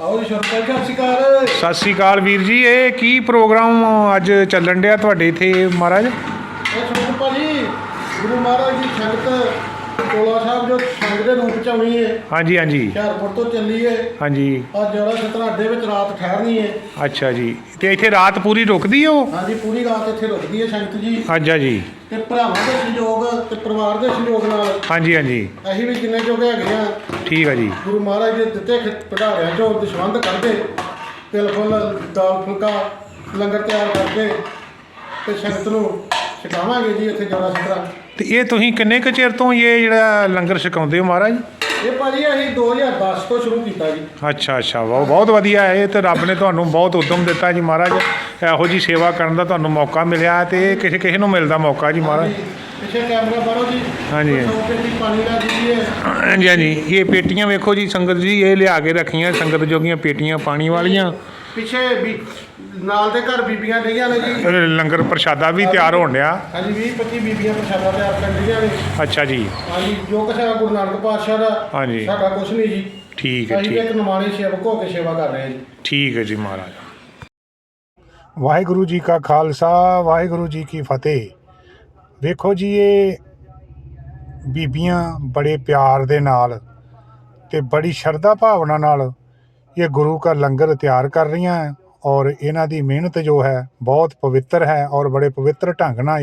ਆਓ ਜੀ ਸ਼ਰਪਾਲ ਸਤਿ ਸ਼੍ਰੀ ਅਕਾਲ। ਸਤਿ ਸ੍ਰੀ ਅਕਾਲ ਵੀਰ ਜੀ ਇਹ ਕੀ ਪ੍ਰੋਗਰਾਮ ਅੱਜ ਚੱਲਣ ਡਿਆ ਤੁਹਾਡੇ ਇੱਥੇ ਮਹਾਰਾਜ? ਇਹ ਸ਼ਰਪਾਲ ਜੀ ਗੁਰੂ ਮਹਾਰਾਜ ਦੀ ਸੰਗਤ ਕੋਲਾ ਸਾਹਿਬ ਜੋ ਸੰਗਤ ਦੇ ਰੂਪ ਚ ਆਉਣੀ ਹੈ ਹਾਂਜੀ ਹਾਂਜੀ। ਹੁਸ਼ਿਆਰਪੁਰ ਤੋਂ ਚੱਲੀ ਹੈ। ਹਾਂਜੀ। ਅੱਜ ਜਿਹੜਾ ਸਤਰਾਡੇ ਵਿੱਚ ਰਾਤ ਠਹਿਰਨੀ ਹੈ। ਅੱਛਾ ਜੀ। ਤੇ ਇੱਥੇ ਰਾਤ ਪੂਰੀ ਰੁਕਦੀ ਉਹ? ਹਾਂਜੀ ਪੂਰੀ ਰਾਤ ਇੱਥੇ ਰੁਕਦੀ ਹੈ ਸੰਗਤ ਜੀ। ਅੱਛਾ ਜੀ। ਤੇ ਭਰਾਵਾਂ ਦੇ ਸੰਯੋਗ ਤੇ ਪਰਿਵਾਰ ਦੇ ਸੰਯੋਗ ਨਾਲ ਹਾਂਜੀ ਹਾਂਜੀ। ਅਸੀਂ ਵੀ ਜਿੰਨੇ ਜੋਗੇ ਹੈਗੇ ਆ ਠੀਕ ਆ ਜੀ। ਗੁਰੂ ਮਹਾਰਾਜ ਦੇ ਦਿੱਤੇ ਪਧਾਰਿਆਂ ਚੋਂ ਦਸ਼ਵੰਦ ਕਰਦੇ ਤਿਲ ਫੁੱਲ ਦਾਲ ਫੁਲਕਾ ਲੰਗਰ ਤਿਆਰ ਕਰਕੇ ਤੇ ਸੰਗਤ ਨੂੰ ਛਕਾਵਾਂਗੇ ਜੀ ਇੱਥੇ ਜੋੜਾ ਸਤਰਾ ਤੇ ਇਹ ਤੁਸੀਂ ਕਿੰਨੇ ਕੁ ਚਿਰ ਤੋਂ ਇਹ ਜਿਹੜਾ ਲੰਗਰ ਛਕਾਉਂਦੇ ਹੋ ਮਹਾਰਾਜ? ਇਹ ਭਾਜੀ ਅਸੀਂ 2010 ਤੋਂ ਸ਼ੁਰੂ ਕੀਤਾ ਜੀ। ਅੱਛਾ ਅੱਛਾ ਬਹੁਤ ਬਹੁਤ ਵਧੀਆ ਹੈ। ਇਹ ਤੇ ਰੱਬ ਨੇ ਤੁਹਾਨੂੰ ਬਹੁਤ ਉਦਮ ਦਿੱਤਾ ਜੀ ਮਹਾਰਾਜ। ਇਹੋ ਜੀ ਸੇਵਾ ਕਰਨ ਦਾ ਤੁਹਾਨੂੰ ਮੌਕਾ ਮਿਲਿਆ ਤੇ ਇਹ ਕਿਸੇ ਕਿਸੇ ਨੂੰ ਮਿਲਦਾ ਮੌਕਾ ਜੀ ਮਹਾਰਾਜ। ਪਿੱਛੇ ਕੈਮਰਾ ਬਾਰੋ ਜੀ। ਹਾਂਜੀ। ਸੌ ਪੇਟੀ ਪਾਣੀ ਦਾ ਜੀ ਹੈ। ਹਾਂਜੀ ਹਾਂਜੀ। ਇਹ ਪੇਟੀਆਂ ਵੇਖੋ ਜੀ ਸੰਗਤ ਜੀ ਇਹ ਲਿਆ ਕੇ ਰੱਖੀਆਂ। ਸੰਗਤ ਜੋਗੀਆਂ ਪੇਟੀਆਂ ਪਾਣੀ ਵਾਲੀਆਂ। ਪਿੱਛੇ ਵੀ ਨਾਲ ਦੇ ਘਰ ਬੀਬੀਆਂ ਡਈਆਂ ਨੇ ਜੀ। ਲੰਗਰ ਪ੍ਰਸ਼ਾਦਾ ਵੀ ਤਿਆਰ ਹੋਣ ਡਿਆ। ਹਾਂਜੀ 20 25 ਬੀਬੀਆਂ ਪ੍ਰਸ਼ਾਦਾ ਤਿਆਰ ਕਰਨ ਡਈਆਂ ਨੇ। ਅੱਛਾ ਜੀ। ਹਾਂਜੀ ਜੋ ਕੁਛ ਹੈਗਾ ਗੁਰੂ ਨਾਨਕ ਪਾਤਸ਼ਾਹ ਦਾ ਹਾਂਜੀ। ਸਾਡਾ ਕੁਛ ਨਹੀਂ ਜੀ। ਠੀਕ ਹੈ ਅਸੀਂ ਠੀਕ। ਇੱਕ ਨਿਮਾਣੀ ਸੇਵਕ ਹੋ ਕੇ ਸੇਵਾ ਕਰ ਰਹੇ ਹਾਂ ਜੀ। ਠੀਕ ਹੈ ਜੀ ਮਹਾਰਾਜ। ਵਾਹਿਗੁਰੂ ਜੀ ਕਾ ਖਾਲਸਾ ਵਾਹਿਗੁਰੂ ਜੀ ਕੀ ਫਤਿਹ। ਵੇਖੋ ਜੀ ਇਹ ਬੀਬੀਆਂ ਬੜੇ ਪਿਆਰ ਦੇ ਨਾਲ ਤੇ ਬੜੀ ਸ਼ਰਧਾ ਭਾਵਨਾ ਨਾਲ ਇਹ ਗੁਰੂ ਕਾ ਲੰਗਰ ਤਿਆਰ ਕਰ ਰਹੀਆਂ ਹੈ ਔਰ ਇਹਨਾਂ ਦੀ ਮਿਹਨਤ ਜੋ ਹੈ ਬਹੁਤ ਪਵਿੱਤਰ ਹੈ ਔਰ ਬੜੇ ਪਵਿੱਤਰ ਢੰਗ ਨਾਲ